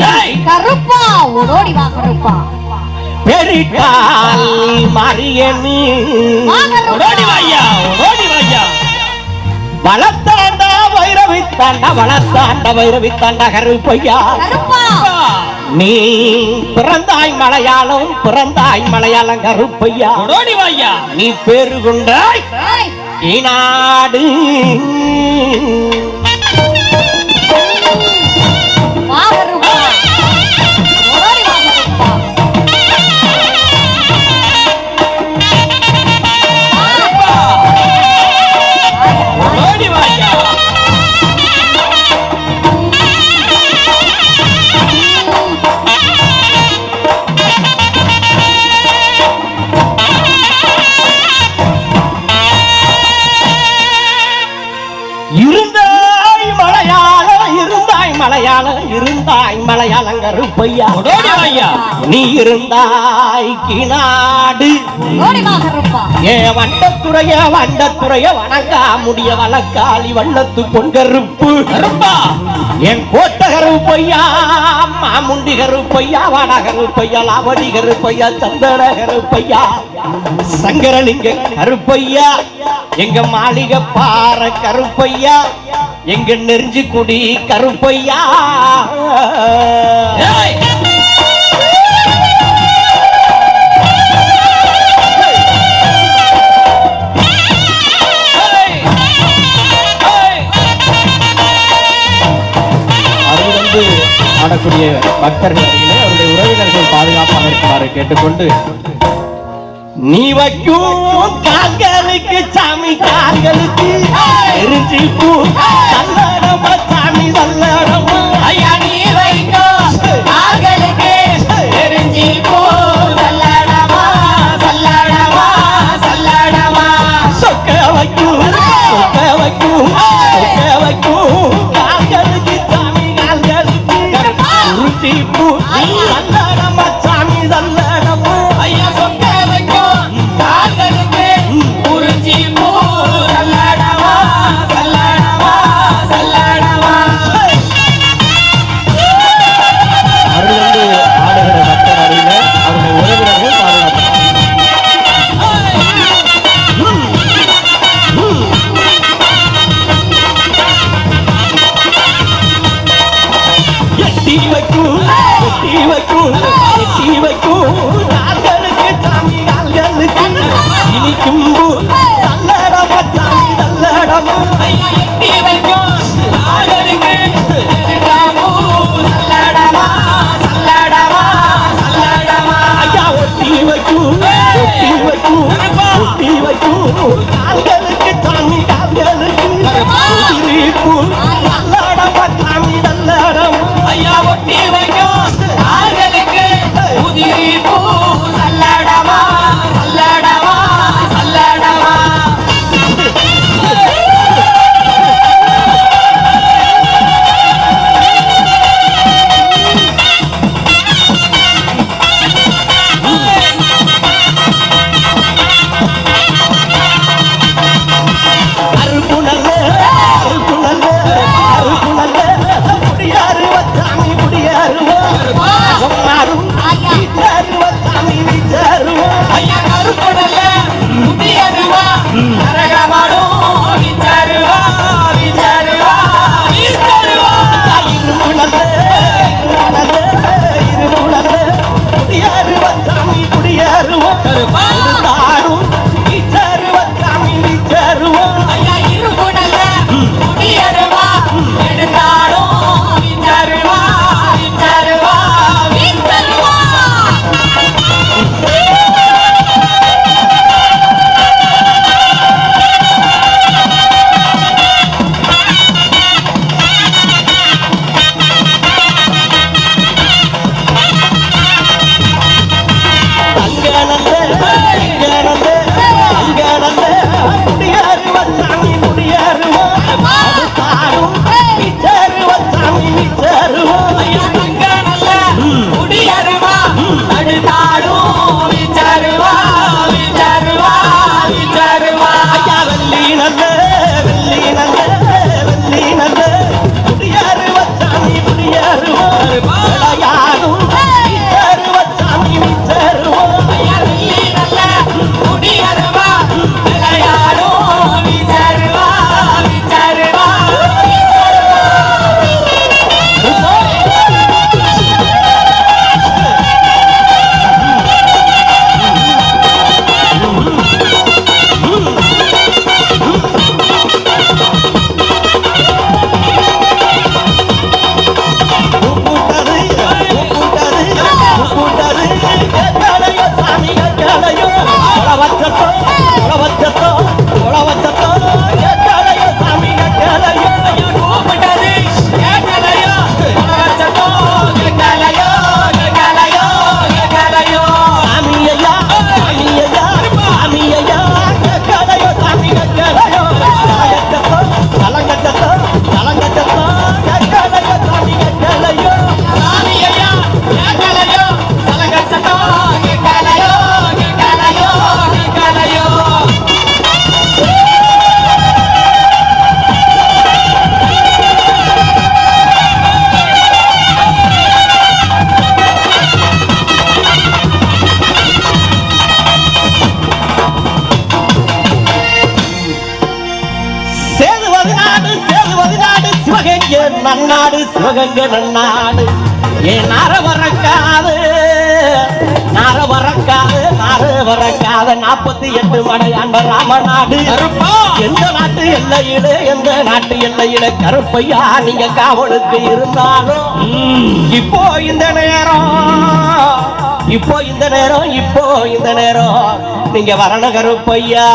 கட்டி கருப்பா ஓடோடி வா கருப்பா. பெரிட்டால் மரியனு வா கருப்பா. ஓடி வாய்யா ஓடி வாய்யா வளர்த்தாண்டா வைரவி தாண்டா வளர்த்தாண்ட வைரவி தாண்டா கருப்பையா. கருப்பா. நீ பிறந்தாய் மலையாளம் பிறந்தாய் மலையாளம் கருப்பையா. ஓடி வாய்யா நீ பேரு கொண்டாய். ஏய், ஈநாடு இருந்தாய் மலையாளம் இருந்தாய் மலையாளம் இருந்தாய் ஓடி வாய்யா நீ இருந்தாய் கிநாடு. ஓடி வா கருப்பா. ஏ வண்டத்துறைய வண்டத்துறைய வணங்கா முடிய வழக்காளி வள்ளத்து பொன்கருப்பு கருப்பா. என் கோட்ட கருப்பையா மாமுண்டி கருப்பையா வட கருப்பையா லாவடி கருப்பையா சந்தன கருப்பையா சங்கரலிங்க கருப்பையா. எங்க மாளிகை பாற கருப்பையா எங்க நெருஞ்சி குடி கருப்பையா? ஆடக்கூடிய பக்தர்கள் அவருடைய உறவினர்கள் பாதுகாப்பாக இருக்குமாறு கேட்டுக்கொண்டு நீ வைக்கும் கால்களுக்கு சாமி கால்களுக்கு. எரிஞ்சி பூ. சல்லடமா சாமி சல்லடமா வைக்கும் எட்டி வைக்கும் எட்டி வைக்கும் கால்களுக்கு சாமி கால்களுக்கு இனிக்கும் சாமி சல்லடமா ஐயா எட்டி வைக்கோ கால்களுக்கு எரிஞ்சி பூ சல்லடமா சல்லடமா சல்லடமா ஐயா ஒட்டி வைக்கும் ஒட்டி வைக்கும் ஒட்டி வைக்கும் சேதுவது நாடு சேதுவது நாடு சிவகங்கை நன்னாடு சிவகங்கை நன்னாடு. ஏன் நார வரக்காது நார வரக்காது நார வரக்காத நாற்பத்தி எட்டு மடையாண்ட ராமநாடு கருப்பா! எந்த நாட்டு எல்லையில எந்த நாட்டு எல்லையில கருப்பையா நீங்க காவலுக்கு இருந்தாலும் இப்போ இந்த நேரம் இப்போ இந்த நேரம் இப்போ இந்த நேரம். நீங்க வரணும் கருப்பையா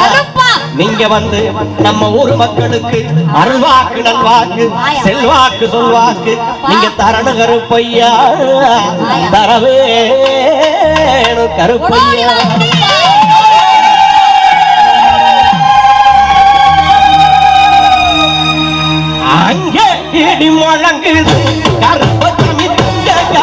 கருப்பா. நீங்க வந்து நம்ம ஊர் மக்களுக்கு அருள்வாக்கு நல்வாக்கு செல்வாக்கு சொல்வாக்கு நீங்க தரணும் கருப்பையா தரவே கருப்பையா அங்கே இடி முழங்குது கருப்பசாமி தங்க